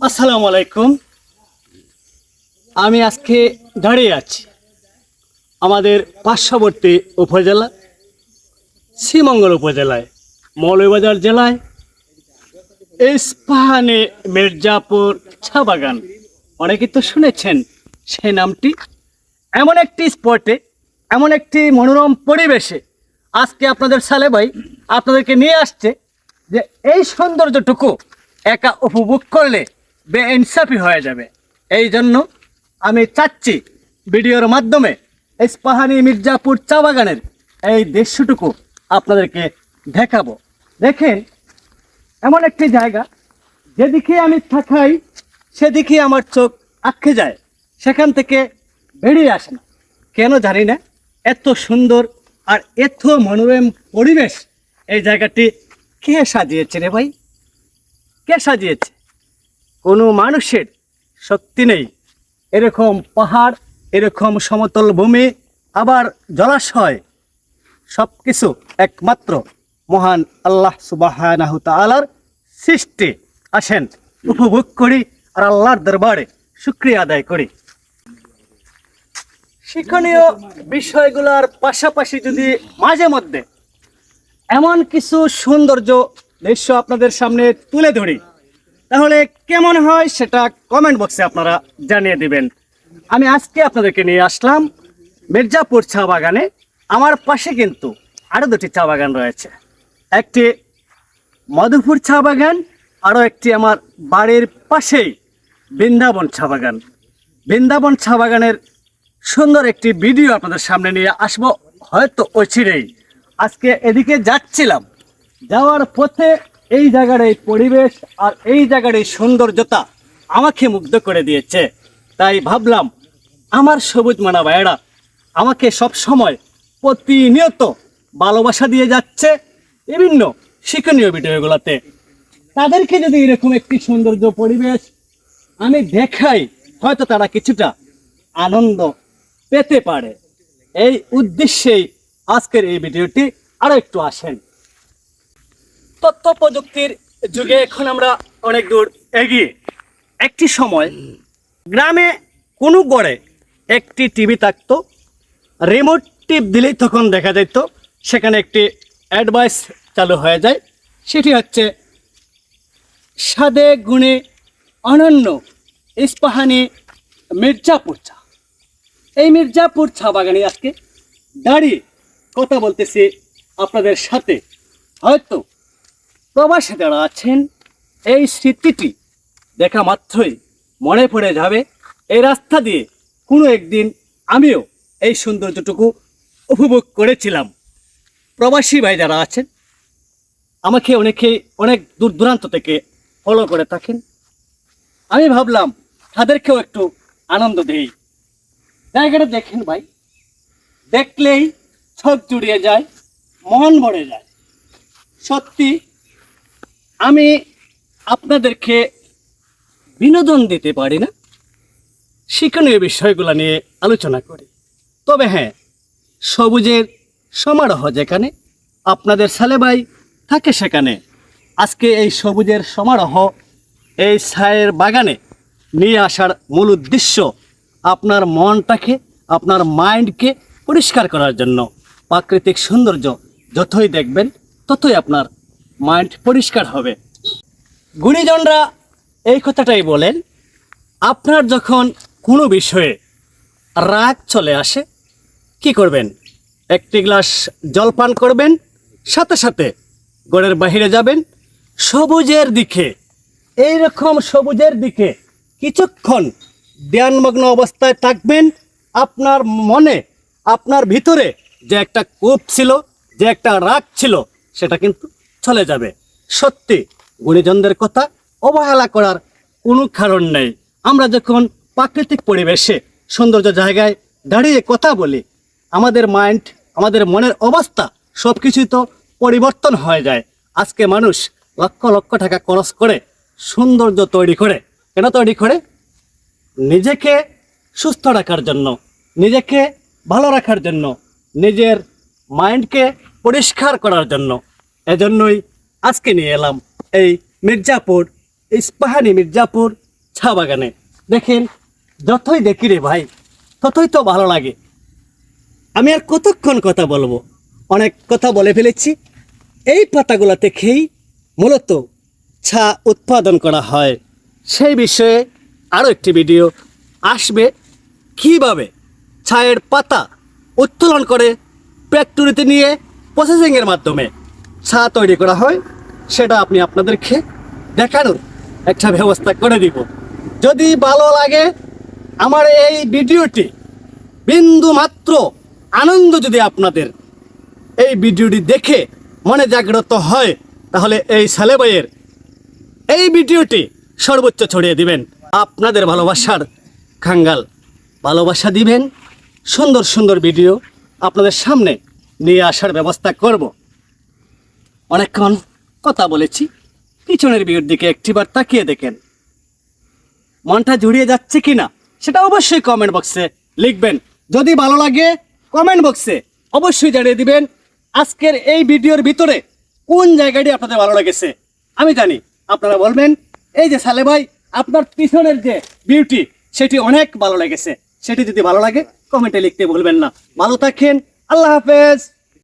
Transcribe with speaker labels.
Speaker 1: আসসালামু আলাইকুম। আমি আজকে দাঁড়িয়ে আছি আমাদের পার্শ্ববর্তী উপজেলা, শ্রীমঙ্গল উপজেলায়, মৌলভীবাজার জেলায়, ইস্পাহানে মির্জাপুর চা বাগান। অনেকে তো শুনেছেন সেই নামটি। এমন একটি স্পটে, এমন একটি মনোরম পরিবেশে আজকে আপনাদের সালে ভাই আপনাদেরকে নিয়ে আসছে যে এই সৌন্দর্যটুকু একা উপভোগ করলে বেইনসাফি হয়ে যাবে। এই জন্য আমি চাচ্ছি ভিডিওর মাধ্যমে ইস্পাহানি মির্জাপুর চা বাগানের এই দৃশ্যটুকু আপনাদেরকে দেখাবো। দেখেন, এমন একটি জায়গা, যেদিকে আমি থাকাই, সেদিকে আমার চোখ আটকে যায়। সেখান থেকে বেরিয়ে আসে না। কেন জানি না, এত সুন্দর আর এত মনোরম পরিবেশ এই জায়গাটি কে সাজিয়েছে রে ভাই? কে সাজিয়েছে? কোনো মানুষের শক্তি নেই। এরকম পাহাড়, এরকম সমতল ভূমি, আবার জলাশয় সব কিছু একমাত্র মহান আল্লাহ সুবাহ তালার সৃষ্টি। আসেন, উপভোগ করি আর আল্লাহর দরবারে শুক্রিয়া আদায় করি। শিক্ষণীয় বিষয়গুলোর পাশাপাশি যদি মাঝে মধ্যে এমন কিছু সৌন্দর্য দৃশ্য আপনাদের সামনে তুলে ধরি। তাহলে কেমন হয় সেটা কমেন্ট বক্সে আপনারা জানিয়ে দিবেন। আমি আজকে আপনাদেরকে নিয়ে আসলাম মির্জাপুর চা বাগানে। আমার পাশে কিন্তু আরও দুটি চা বাগান রয়েছে। একটি মধুপুর চা বাগান আরও একটি আমার বাড়ির পাশেই বৃন্দাবন চা বাগান। বৃন্দাবন চা বাগানের সুন্দর একটি ভিডিও আপনাদের সামনে নিয়ে আসব। হয়তো অচিরেই আজকে এদিকে যাচ্ছিলাম। যাওয়ার পথে এই জায়গার এই পরিবেশ আর এই জায়গার এই সৌন্দর্যতা আমাকে মুগ্ধ করে দিয়েছে। তাই ভাবলাম, আমার সবুজ মানা ভাইয়েরা, আমাকে সব সময় প্রতিনিয়ত ভালোবাসা দিয়ে যাচ্ছে বিভিন্ন শিক্ষণীয় ভিডিওগুলোতে। তাদেরকে যদি এরকম একটি সৌন্দর্য পরিবেশ আমি দেখাই, হয়তো তারা কিছুটা আনন্দ পেতে পারে। এই উদ্দেশ্যেই আজকের এই ভিডিওটি আরও একটু আসেন। তথ্য প্রযুক্তির যুগে এখন আমরা অনেক দূর এগিয়ে। একটি সময় গ্রামে কোনো গড়ে একটি টিভি থাকতো, রিমোট টিপ দিলেই তখন দেখা যেত সেখানে একটি অ্যাডভাইস চালু হয়ে যায়। সেটি হচ্ছে স্বাদে গুণে অনন্য ইস্পাহানি মির্জাপুর চা। এই মির্জাপুর চা বাগানে আজকে দাঁড়িয়ে কথা বলতেছি আপনাদের সাথে। হয়তো প্রবাসে যারা আছেন এই স্মৃতিটি দেখা মাত্রই মনে পড়ে যাবে। এই রাস্তা দিয়ে কোনো একদিন আমিও এই সৌন্দর্যটুকু উপভোগ করেছিলাম। প্রবাসী ভাই যারা আছেন, আমাকে অনেকে অনেক দূর দূরান্ত থেকে ফলো করে থাকেন। আমি ভাবলাম, তাদেরকেও একটু আনন্দ দেই। জায়গাটা দেখেন ভাই, দেখলেই চোখ জুড়িয়ে যায়, মন ভরে যায়। সত্যি আমি আপনাদেরকে বিনোদন দিতে পারি না। শিক্ষণীয় বিষয়গুলো নিয়ে আলোচনা করি। তবে হ্যাঁ সবুজের সমারোহ যেখানে আপনাদের সালেবাই থাকে সেখানে আজকে এই সবুজের সমারোহ এই ছায়ের বাগানে নিয়ে আসার মূল উদ্দেশ্য আপনার মনটাকে, আপনার মাইন্ডকে পরিষ্কার করার জন্য। প্রাকৃতিক সৌন্দর্য যতই দেখবেন, ততই আপনার মাইন্ড পরিষ্কার হবে। গুণীজনরা এই কথাটাই বলেন, আপনার যখন কোনো বিষয়ে রাগ চলে আসে, কি করবেন? একটি গ্লাস জল পান করবেন, সাথে সাথে গড়ের বাহিরে যাবেন, সবুজের দিকে এই রকম সবুজের দিকে কিছুক্ষণ ধ্যানমগ্ন অবস্থায় থাকবেন, আপনার মনে, আপনার ভিতরে যে একটা কোপ ছিল, যে একটা রাগ ছিল, সেটা কিন্তু চলে যাবে। সত্যি, গুণীজনদের কথা অবহেলা করার কোনো কারণ নেই। আমরা যখন প্রাকৃতিক পরিবেশে, সৌন্দর্য জায়গায় দাঁড়িয়ে কথা বলি, আমাদের মাইন্ড আমাদের মনের অবস্থা সব কিছুই তো পরিবর্তন হয়ে যায়। আজকে মানুষ লক্ষ লক্ষ টাকা খরচ করে সৌন্দর্য তৈরি করে। কেন তৈরি করে? নিজেকে সুস্থ রাখার জন্য, নিজেকে ভালো রাখার জন্য, নিজের মাইন্ডকে পরিষ্কার করার জন্য। এজন্যই আজকে নিয়ে এলাম এই মির্জাপুর ইস্পাহানি মির্জাপুর চা বাগানে। দেখেন, যতই দেখি রে ভাই, ততই তো ভালো লাগে। আমি আর কতক্ষণ কথা বলব? অনেক কথা বলে ফেলেছি। এই পাতাগুলোতে খেয়েই মূলত চা উৎপাদন করা হয়। সেই বিষয়ে আরও একটি ভিডিও আসবে। কীভাবে চায়ের পাতা উত্তোলন করে ফ্যাক্টরিতে নিয়ে প্রসেসিংয়ের মাধ্যমে? চা তৈরি করা হয়, সেটা আপনি আপনাদেরকে দেখানোর একটা ব্যবস্থা করে দিব। যদি ভালো লাগে, আমার এই ভিডিওটি বিন্দু মাত্র আনন্দ যদি আপনাদের এই ভিডিওটি দেখে মনে জাগ্রত হয়, তাহলে এই সালেবাইয়ের এই ভিডিওটি সর্বোচ্চ ছড়িয়ে দিবেন। আপনাদের ভালোবাসার খাঙ্গাল ভালোবাসা দিবেন। সুন্দর সুন্দর ভিডিও আপনাদের সামনে নিয়ে আসার ব্যবস্থা করব। অনেকক্ষণ কথা বলেছি। পিছনের ভিডিওর দিকে একটিবার তাকিয়ে দেখেন। মনটা জুড়িয়ে যাচ্ছে কিনা, সেটা অবশ্যই কমেন্ট বক্সে লিখবেন। যদি ভালো লাগে কমেন্ট বক্সে অবশ্যই জানিয়ে দিবেন আজকের এই ভিডিওর ভিতরে কোন জায়গাটি আপনাদের ভালো লেগেছে। আমি জানি আপনারা বলবেন, এই যে সালে ভাই, আপনার পিছনের যে বিউটি সেটি অনেক ভালো লেগেছে। সেটি যদি ভালো লাগে কমেন্টে লিখতে বলবেন না। ভালো থাকেন, আল্লাহ হাফেজ।